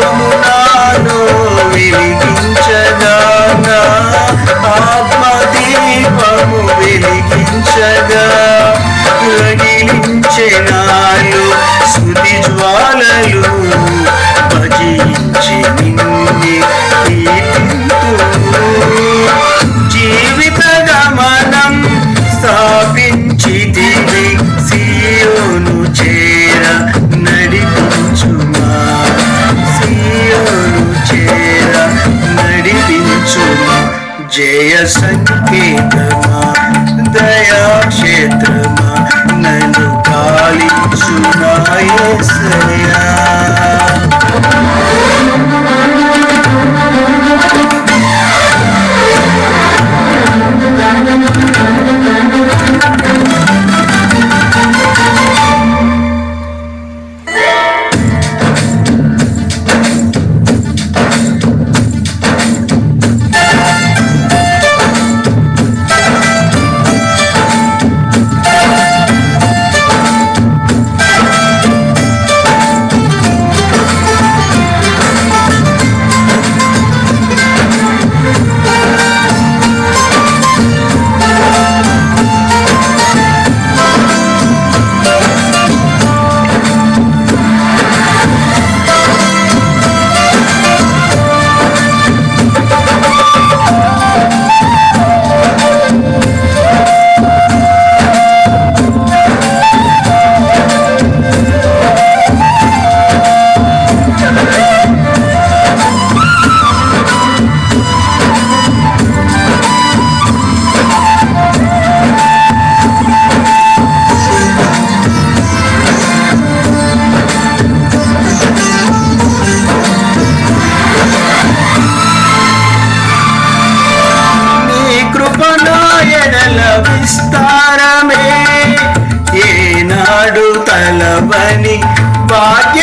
జీవితమునాను వెలిగించగా ఆత్మదీపము వెలిగించగా? రగిలించెనాలు స్థుతి జ్వాలలు భజించి నిన్ను అని భాగ్య